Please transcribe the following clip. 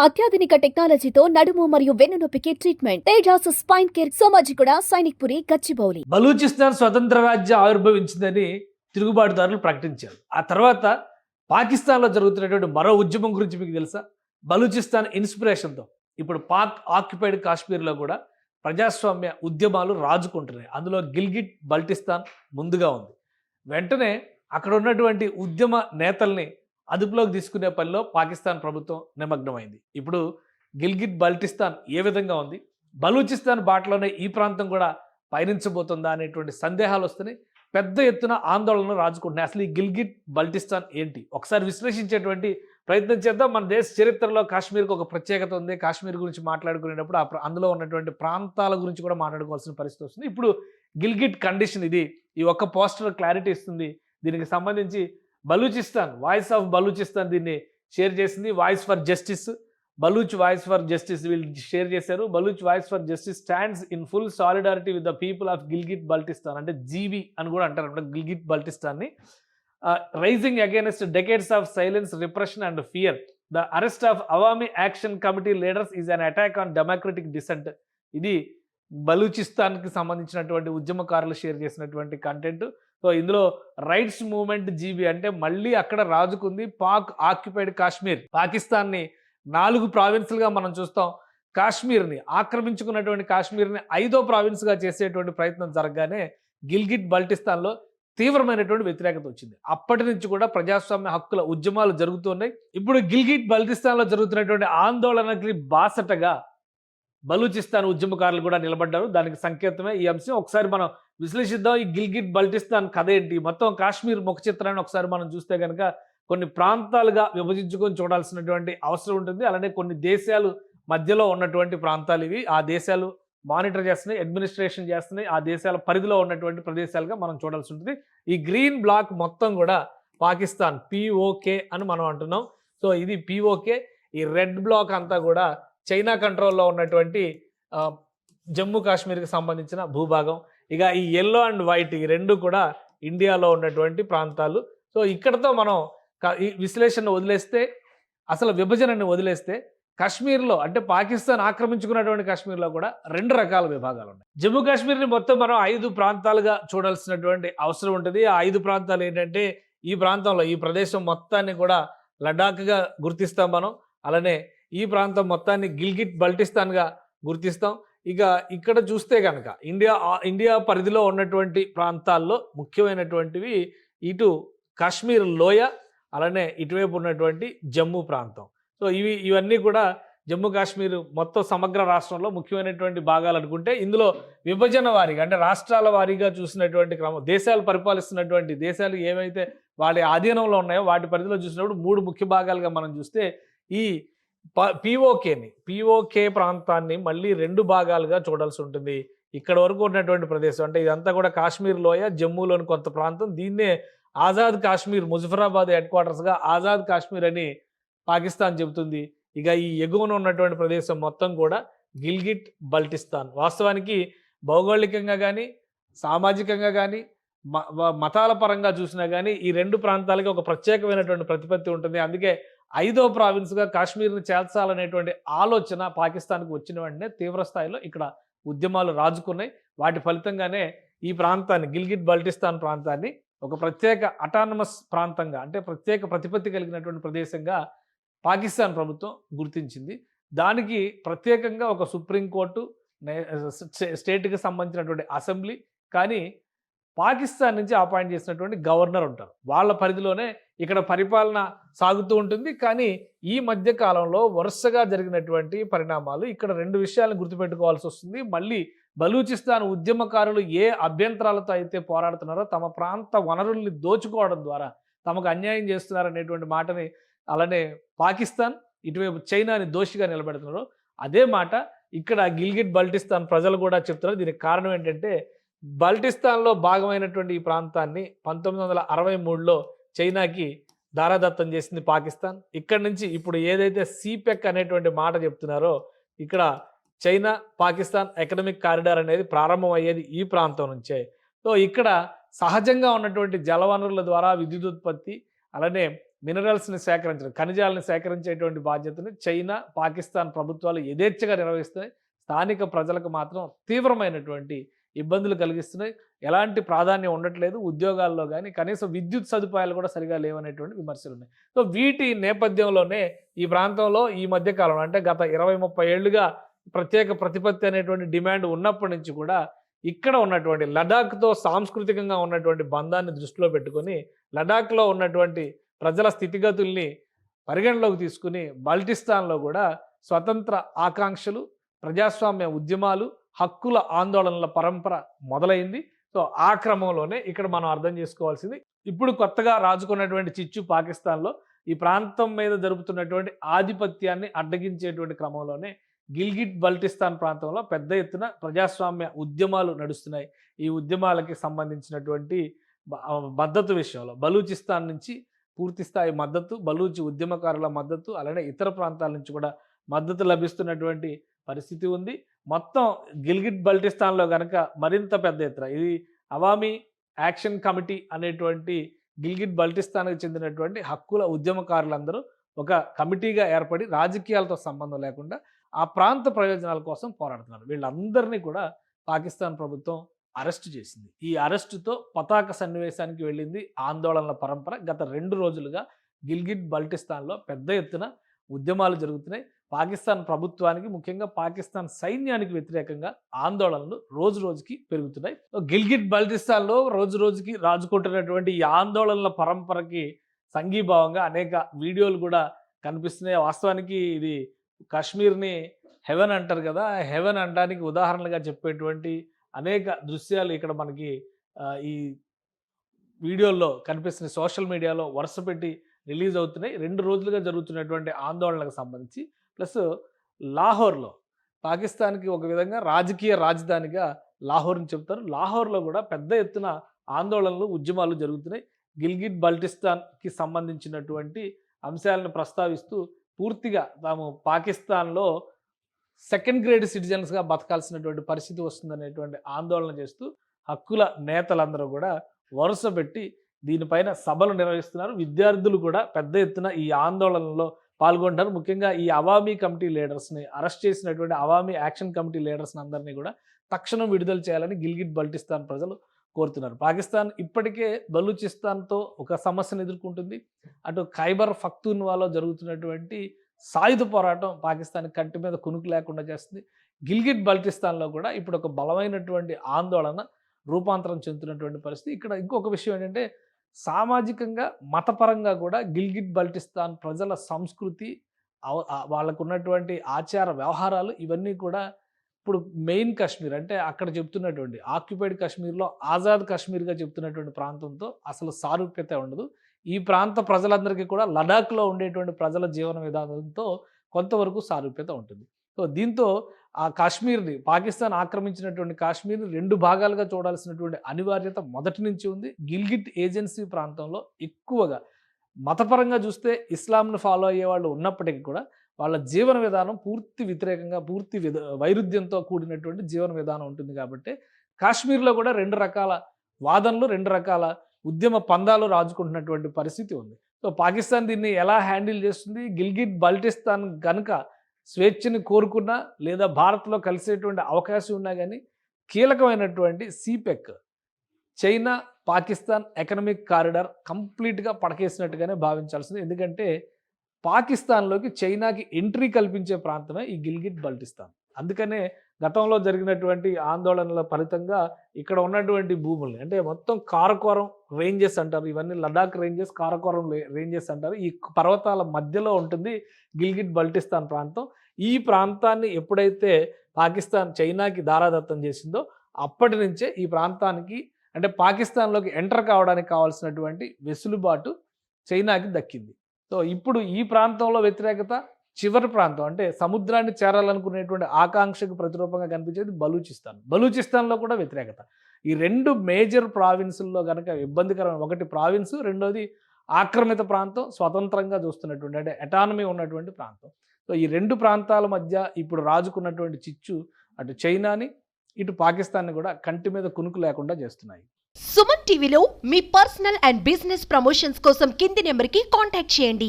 అత్యాధునిక టెక్నాలజీతో నడుము మరియు వెన్నునొప్పికి treatment Tejas spine care Somajiguda Sainikpuri Gachibowli. Balochistan స్వతంత్ర రాజ్యం ఆవిర్భవించిందని తిరుగుబాటుదారులు ప్రకటించారు. ఆ తర్వాత పాకిస్తాన్లో జరుగుతున్నటువంటి మరో ఉద్యమం గురించి మీకు తెలుసా? బలూచిస్తాన్ ఇన్స్పిరేషన్తో. ఇప్పుడు పాక్ ఆక్యుపైడ్ కాశ్మీర్లో కూడా ప్రజాస్వామ్య ఉద్యమాలు రాజుకుంటున్నాయి. అందులో గిల్గిట్ బల్టిస్తాన్ ముందుగా ఉంది. వెంటనే అక్కడ ఉన్నటువంటి ఉద్యమ నేతల్ని అదుపులోకి తీసుకునే పనిలో పాకిస్తాన్ ప్రభుత్వం నిమగ్నమైంది. ఇప్పుడు గిల్గిట్ బల్టిస్తాన్ ఏ విధంగా ఉంది? బలూచిస్తాన్ బాటలోనే ఈ ప్రాంతం కూడా పయనించబోతుందా అనేటువంటి సందేహాలు వస్తున్నాయి. పెద్ద ఎత్తున ఆందోళనలు రాజుకుంటున్నాయి. అసలు ఈ గిల్గిట్ బల్టిస్తాన్ ఏంటి? ఒకసారి విశ్లేషించేటువంటి ప్రయత్నం చేద్దాం. మన దేశ చరిత్రలో కాశ్మీర్కి ఒక ప్రత్యేకత ఉంది. కాశ్మీర్ గురించి మాట్లాడుకునేటప్పుడు ఆ అందులో ఉన్నటువంటి ప్రాంతాల గురించి కూడా మాట్లాడుకోవాల్సిన పరిస్థితి వస్తుంది. ఇప్పుడు గిల్గిట్ కండిషన్ ఇది. ఈ ఒక్క పోస్టర్ క్లారిటీ ఇస్తుంది. దీనికి సంబంధించి బలూచిస్తాన్ వాయిస్ ఆఫ్ బలూచిస్తాన్ దీన్ని షేర్ చేసింది. Voice for justice Baloch voice for justice వీళ్ళు షేర్ చేశారు. Baloch voice for justice stands in full solidarity with the people of Gilgit Baltistan అంటే జీబీ అని కూడా అంటారు అంటే Gilgit బల్టిస్తాన్ని. Rising against decades of silence repression and fear the arrest of Awami action committee leaders is an attack on democratic dissent ఇది బలూచిస్తాన్కి సంబంధించినటువంటి ఉద్యమకారులు share చేసినటువంటి కంటెంట్ సో ఇందులో రైట్స్ మూవ్మెంట్ జీబీ అంటే మళ్ళీ అక్కడ రాజుకుంది పాక్ ఆక్యుపైడ్ కాశ్మీర్. పాకిస్తాన్ని నాలుగు ప్రావిన్స్లుగా మనం చూస్తాం. కాశ్మీర్ని ఆక్రమించుకున్నటువంటి కాశ్మీర్ని ఐదో ప్రావిన్స్గా చేసేటువంటి ప్రయత్నం జరగగానే గిల్గిట్ బల్టిస్తాన్లో తీవ్రమైనటువంటి వ్యతిరేకత వచ్చింది. అప్పటి నుంచి కూడా ప్రజాస్వామ్య హక్కుల ఉద్యమాలు జరుగుతున్నాయి ఇప్పుడు గిల్గిట్ బల్టిస్తాన్లో జరుగుతున్నటువంటి ఆందోళనకి బాసటగా బలూచిస్తాన్ ఉద్యమకారులు కూడా నిలబడ్డారు. దానికి సంకేతమే ఈ అంశం. ఒకసారి మనం విశ్లేషిద్దాం ఈ గిల్గిట్ బల్టిస్తాన్ కథ ఏంటి? మొత్తం కాశ్మీర్ ముఖ చిత్రాన్ని ఒకసారి మనం చూస్తే కనుక కొన్ని ప్రాంతాలుగా విభజించుకొని చూడాల్సినటువంటి అవసరం ఉంటుంది. అలానే కొన్ని దేశాలు మధ్యలో ఉన్నటువంటి ప్రాంతాలు ఇవి. ఆ దేశాలు మానిటర్ చేస్తున్నాయి అడ్మినిస్ట్రేషన్ చేస్తున్నాయి. ఆ దేశాల పరిధిలో ఉన్నటువంటి ప్రదేశాలుగా మనం చూడాల్సి ఉంటుంది. ఈ గ్రీన్ బ్లాక్ మొత్తం కూడా పాకిస్తాన్ పిఓకే అని మనం అంటున్నాం. సో ఇది పిఓకే ఈ రెడ్ బ్లాక్ అంతా కూడా చైనా కంట్రోల్లో ఉన్నటువంటి జమ్మూ కాశ్మీర్కి సంబంధించిన భూభాగం. ఇక ఈ ఎల్లో అండ్ వైట్ ఈ రెండు కూడా ఇండియాలో ఉన్నటువంటి ప్రాంతాలు. సో ఇక్కడతో మనం ఈ విశ్లేషణ వదిలేస్తే అసలు విభజనని వదిలేస్తే కాశ్మీర్లో అంటే పాకిస్తాన్ ఆక్రమించుకున్నటువంటి కాశ్మీర్లో కూడా రెండు రకాల విభాగాలు ఉన్నాయి. జమ్మూ కాశ్మీర్ని మొత్తం మనం ఐదు ప్రాంతాలుగా చూడాల్సినటువంటి అవసరం ఉంటుంది. ఆ ఐదు ప్రాంతాలు ఏంటంటే ఈ ప్రాంతంలో ఈ ప్రదేశం మొత్తాన్ని కూడా లడాఖ్గా గుర్తిస్తాం మనం. అలానే ఈ ప్రాంతం మొత్తాన్ని గిల్గిట్ బల్టిస్తాన్గా గుర్తిస్తాం. ఇక ఇక్కడ చూస్తే కనుక ఇండియా ఇండియా పరిధిలో ఉన్నటువంటి ప్రాంతాల్లో ముఖ్యమైనటువంటివి ఇటు కాశ్మీర్ లోయ అలానే ఇటువైపు ఉన్నటువంటి జమ్మూ ప్రాంతం. సో ఇవి ఇవన్నీ కూడా జమ్మూ కాశ్మీర్ మొత్తం సమగ్ర రాష్ట్రంలో ముఖ్యమైనటువంటి భాగాలు అనుకుంటే ఇందులో విభజన వారీగా అంటే రాష్ట్రాల వారీగా చూసినటువంటి క్రమం దేశాలు పరిపాలిస్తున్నటువంటి దేశాలు ఏవైతే వాటి ఆధీనంలో ఉన్నాయో వాటి పరిధిలో చూసినప్పుడు మూడు ముఖ్య భాగాలుగా మనం చూస్తే ఈ పిఓకేని పిఓకే ప్రాంతాన్ని మళ్ళీ రెండు భాగాలుగా చూడాల్సి ఉంటుంది. ఇక్కడ వరకు ఉన్నటువంటి ప్రదేశం అంటే ఇదంతా కూడా కాశ్మీర్ లోయ జమ్మూలోని కొంత ప్రాంతం. దీన్నే ఆజాద్ కాశ్మీర్ ముజఫరాబాద్ హెడ్ క్వార్టర్స్గా ఆజాద్ కాశ్మీర్ అని పాకిస్తాన్ చెబుతుంది. ఇక ఈ ఎగువన ఉన్నటువంటి ప్రదేశం మొత్తం కూడా గిల్గిట్ బల్టిస్తాన్. వాస్తవానికి భౌగోళికంగా కానీ సామాజికంగా కానీ మ- మతాల పరంగా చూసినా కానీ ఈ రెండు ప్రాంతాలకి ఒక ప్రత్యేకమైనటువంటి ప్రతిపత్తి ఉంటుంది. అందుకే ఐదో ప్రావిన్స్గా కాశ్మీర్ని చేర్చాలనేటువంటి ఆలోచన పాకిస్తాన్కి వచ్చిన వెంటనే తీవ్రస్థాయిలో ఇక్కడ ఉద్యమాలు రాజుకున్నాయి. వాటి ఫలితంగానే ఈ ప్రాంతాన్ని గిల్గిట్ బల్టిస్తాన్ ప్రాంతాన్ని ఒక ప్రత్యేక అటానమస్ ప్రాంతంగా అంటే ప్రత్యేక ప్రతిపత్తి కలిగినటువంటి ప్రదేశంగా పాకిస్తాన్ ప్రభుత్వం గుర్తించింది. దానికి ప్రత్యేకంగా ఒక సుప్రీంకోర్టు స్టేట్కి సంబంధించినటువంటి అసెంబ్లీ కానీ పాకిస్తాన్ నుంచి అపాయింట్ చేసినటువంటి గవర్నర్ ఉంటారు. వాళ్ళ పరిధిలోనే ఇక్కడ పరిపాలన సాగుతూ ఉంటుంది. కానీ ఈ మధ్య కాలంలో వరుసగా జరిగినటువంటి పరిణామాలు ఇక్కడ రెండు విషయాలను గుర్తుపెట్టుకోవాల్సి వస్తుంది. మళ్ళీ బలూచిస్తాన్ ఉద్యమకారులు ఏ అభ్యంతరాలతో అయితే పోరాడుతున్నారో తమ ప్రాంత వనరుల్ని దోచుకోవడం ద్వారా తమకు అన్యాయం చేస్తున్నారనేటువంటి మాటని అలానే పాకిస్తాన్ ఇటువైపు చైనాని దోషిగా నిలబెడుతున్నారు. అదే మాట ఇక్కడ గిల్గిట్ బల్టిస్తాన్ ప్రజలు కూడా చెప్తున్నారు. దీనికి కారణం ఏంటంటే బల్టిస్తాన్లో భాగమైనటువంటి ఈ ప్రాంతాన్ని పంతొమ్మిది వందల అరవై మూడులో చైనాకి దారాదత్తం చేసింది పాకిస్తాన్. ఇక్కడ నుంచి ఇప్పుడు ఏదైతే సీపెక్ అనేటువంటి మాట చెప్తున్నారో ఇక్కడ చైనా పాకిస్తాన్ ఎకనమిక్ కారిడార్ అనేది ప్రారంభం అయ్యేది ఈ ప్రాంతం నుంచే. సో ఇక్కడ సహజంగా ఉన్నటువంటి జలవనరుల ద్వారా విద్యుత్ ఉత్పత్తి అలానే మినరల్స్ని సేకరించడం ఖనిజాలను సేకరించేటువంటి బాధ్యతను చైనా పాకిస్తాన్ ప్రభుత్వాలు యథేచ్ఛగా నిర్వహిస్తున్నాయి. స్థానిక ప్రజలకు మాత్రం తీవ్రమైనటువంటి ఇబ్బందులు కలిగిస్తున్నాయి. ఎలాంటి ప్రాధాన్యం ఉండట్లేదు. ఉద్యోగాల్లో కానీ కనీసం విద్యుత్ సదుపాయాలు కూడా సరిగా లేవనేటువంటి విమర్శలు ఉన్నాయి. సో వీటి నేపథ్యంలోనే ఈ ప్రాంతంలో ఈ మధ్యకాలం అంటే గత ఇరవై ముప్పై ఏళ్ళుగా ప్రత్యేక ప్రతిపత్తి అనేటువంటి డిమాండ్ ఉన్నప్పటి నుంచి కూడా ఇక్కడ ఉన్నటువంటి లడాఖ్తో సాంస్కృతికంగా ఉన్నటువంటి బంధాన్ని దృష్టిలో పెట్టుకొని లడాఖ్లో ఉన్నటువంటి ప్రజల స్థితిగతుల్ని పరిగణలోకి తీసుకుని బల్టిస్తాన్లో కూడా స్వతంత్ర ఆకాంక్షలు ప్రజాస్వామ్య ఉద్యమాలు హక్కుల ఆందోళనల పరంపర మొదలైంది. సో ఆ క్రమంలోనే ఇక్కడ మనం అర్థం చేసుకోవాల్సింది. ఇప్పుడు కొత్తగా రాజుకున్నటువంటి చిచ్చు పాకిస్తాన్లో ఈ ప్రాంతం మీద జరుపుతున్నటువంటి ఆధిపత్యాన్ని అడ్డగించేటువంటి క్రమంలోనే గిల్గిట్ బల్టిస్తాన్ ప్రాంతంలో పెద్ద ఎత్తున ప్రజాస్వామ్య ఉద్యమాలు నడుస్తున్నాయి. ఈ ఉద్యమాలకి సంబంధించినటువంటి మద్దతు విషయంలో. బలూచిస్తాన్ నుంచి పూర్తి స్థాయి మద్దతు బలూచి ఉద్యమకారుల మద్దతు అలానే ఇతర ప్రాంతాల నుంచి కూడా మద్దతు లభిస్తున్నటువంటి పరిస్థితి ఉంది. మొత్తం గిల్గిట్ బల్టిస్తాన్లో కనుక మరింత పెద్ద ఎత్తున ఇది అవామీ యాక్షన్ కమిటీ అనేటువంటి గిల్గిట్ బల్టిస్తాన్కి చెందినటువంటి హక్కుల ఉద్యమకారులందరూ ఒక కమిటీగా ఏర్పడి రాజకీయాలతో సంబంధం లేకుండా ఆ ప్రాంత ప్రయోజనాల కోసం పోరాడుతున్నారు. వీళ్ళందరినీ కూడా పాకిస్తాన్ ప్రభుత్వం అరెస్ట్ చేసింది. ఈ అరెస్టుతో పతాక సన్నివేశానికి వెళ్ళింది ఆందోళనల పరంపర. గత రెండు రోజులుగా గిల్గిట్ బల్టిస్తాన్లో పెద్ద ఎత్తున ఉద్యమాలు జరుగుతున్నాయి. పాకిస్తాన్ ప్రభుత్వానికి ముఖ్యంగా పాకిస్తాన్ సైన్యానికి వ్యతిరేకంగా ఆందోళనలు రోజు రోజుకి పెరుగుతున్నాయి. గిల్గిట్ బల్టిస్తాన్లో రోజు రోజుకి రాజుకుంటున్నటువంటి ఈ ఆందోళనల పరంపరకి సంఘీభావంగా అనేక వీడియోలు కూడా కనిపిస్తున్నాయి. వాస్తవానికి ఇది కాశ్మీర్ని హెవెన్ అంటారు కదా హెవెన్ అనడానికి ఉదాహరణలుగా చెప్పేటువంటి అనేక దృశ్యాలు ఇక్కడ మనకి ఈ వీడియోల్లో కనిపిస్తున్న సోషల్ మీడియాలో వరుస పెట్టి రిలీజ్ అవుతున్నాయి. రెండు రోజులుగా జరుగుతున్నటువంటి ఆందోళనకు సంబంధించి ప్లస్ లాహోర్లో పాకిస్తాన్కి ఒక విధంగా రాజకీయ రాజధానిగా లాహోర్ని చెబుతారు లాహోర్లో కూడా పెద్ద ఎత్తున ఆందోళనలు ఉద్యమాలు జరుగుతున్నాయి. గిల్గిట్ బల్టిస్తాన్కి సంబంధించినటువంటి అంశాలను ప్రస్తావిస్తూ పూర్తిగా తాము పాకిస్తాన్లో సెకండ్ గ్రేడ్ సిటిజన్స్గా బతకాల్సినటువంటి పరిస్థితి వస్తుందనేటువంటి ఆందోళన చేస్తూ హక్కుల నేతలందరూ కూడా వరుస పెట్టి దీనిపైన సభలు నిర్వహిస్తున్నారు. విద్యార్థులు కూడా పెద్ద ఎత్తున ఈ ఆందోళనలో పాల్గొంటారు. ముఖ్యంగా ఈ అవామీ కమిటీ లీడర్స్ని అరెస్ట్ చేసినటువంటి అవామీ యాక్షన్ కమిటీ లీడర్స్ని అందరినీ కూడా తక్షణం విడుదల చేయాలని గిల్గిట్ బల్టిస్తాన్ ప్రజలు కోరుతున్నారు. పాకిస్తాన్ ఇప్పటికే బలూచిస్తాన్తో ఒక సమస్యను ఎదుర్కొంటుంది. అటు ఖైబర్ ఫక్తూన్వాలో జరుగుతున్నటువంటి సాయుధ పోరాటం పాకిస్తాన్ కంటి మీద కునుకు లేకుండా చేస్తుంది. గిల్గిట్ బల్టిస్తాన్లో కూడా ఇప్పుడు ఒక బలమైనటువంటి ఆందోళన రూపాంతరం చెందుతున్నటువంటి పరిస్థితి. ఇక్కడ ఇంకొక విషయం ఏంటంటే సామాజికంగా మతపరంగా కూడా గిల్గిట్ బల్టిస్తాన్ ప్రజల సంస్కృతి వాళ్ళకు ఉన్నటువంటి ఆచార వ్యవహారాలు ఇవన్నీ కూడా ఇప్పుడు మెయిన్ కాశ్మీర్ అంటే అక్కడ చెప్తున్నటువంటి ఆక్యుపైడ్ కాశ్మీర్లో ఆజాద్ కాశ్మీర్గా చెప్తున్నటువంటి ప్రాంతంతో అసలు సారూప్యత ఉండదు. ఈ ప్రాంత ప్రజలందరికీ కూడా లడాఖ్లో ఉండేటువంటి ప్రజల జీవన విధానంతో కొంతవరకు సారూప్యత ఉంటుంది. సో దీంతో ఆ కాశ్మీర్ని పాకిస్తాన్ ఆక్రమించినటువంటి కాశ్మీర్ని రెండు భాగాలుగా చూడాల్సినటువంటి అనివార్యత మొదటి నుంచి ఉంది. గిల్గిట్ ఏజెన్సీ ప్రాంతంలో ఎక్కువగా మతపరంగా చూస్తే ఇస్లాంను ఫాలో అయ్యే వాళ్ళు ఉన్నప్పటికీ కూడా వాళ్ళ జీవన విధానం పూర్తి వ్యతిరేకంగా పూర్తి విధ వైరుధ్యంతో కూడినటువంటి జీవన విధానం ఉంటుంది కాబట్టి కాశ్మీర్లో కూడా రెండు రకాల వాదనలు రెండు రకాల ఉద్యమ పందాలు రాజుకుంటున్నటువంటి పరిస్థితి ఉంది. సో పాకిస్తాన్ దీన్ని ఎలా హ్యాండిల్ చేస్తుంది? గిల్గిట్ బల్టిస్తాన్ కనుక స్వేచ్ఛని కోరుకున్నా లేదా భారత్లో కలిసేటువంటి అవకాశం ఉన్నా కానీ కీలకమైనటువంటి CPEC. China Pakistan economic corridor కంప్లీట్గా పడకేసినట్టుగానే భావించాల్సింది. ఎందుకంటే పాకిస్తాన్లోకి చైనాకి ఎంట్రీ కల్పించే ప్రాంతమే ఈ గిల్గిట్ బల్టిస్తాన్. అందుకనే గతంలో జరిగినటువంటి ఆందోళనల ఫలితంగా ఇక్కడ ఉన్నటువంటి భూముల్ని అంటే మొత్తం కారకోరం రేంజెస్ అంటారు. ఇవన్నీ లడాక్ రేంజెస్ కారకోరం రేంజెస్ అంటారు. ఈ పర్వతాల మధ్యలో ఉంటుంది గిల్గిట్ బల్టిస్తాన్ ప్రాంతం. ఈ ప్రాంతాన్ని ఎప్పుడైతే పాకిస్తాన్ చైనాకి దారాదత్తం చేసిందో అప్పటి నుంచే ఈ ప్రాంతానికి అంటే పాకిస్తాన్లోకి ఎంటర్ కావడానికి కావాల్సినటువంటి వెసులుబాటు చైనాకి దక్కింది. సో ఇప్పుడు ఈ ప్రాంతంలో వ్యతిరేకత చివరి ప్రాంతం అంటే సముద్రాన్ని చేరాలనుకునేటువంటి ఆకాంక్షకు ప్రతిరూపంగా కనిపించేది బలూచిస్తాన్. బలూచిస్తాన్లో కూడా వ్యతిరేకత. ఈ రెండు మేజర్ ప్రావిన్సుల్లో కనుక ఇబ్బందికరమైన ఒకటి ప్రావిన్స్ రెండోది ఆక్రమిత ప్రాంతం స్వతంత్రంగా చూస్తున్నటువంటి అంటే ఎటానమీ ఉన్నటువంటి ప్రాంతం. సో ఈ రెండు ప్రాంతాల మధ్య ఇప్పుడు రాజుకున్నటువంటి చిచ్చు అటు చైనాని ఇటు పాకిస్తాన్ని కూడా కంటి మీద కునుకు లేకుండా చేస్తున్నాయి. సుమన్ టీవీలో మీ పర్సనల్ అండ్ బిజినెస్ ప్రమోషన్స్ కోసం కింది నెంబర్కి కాంటాక్ట్ చేయండి.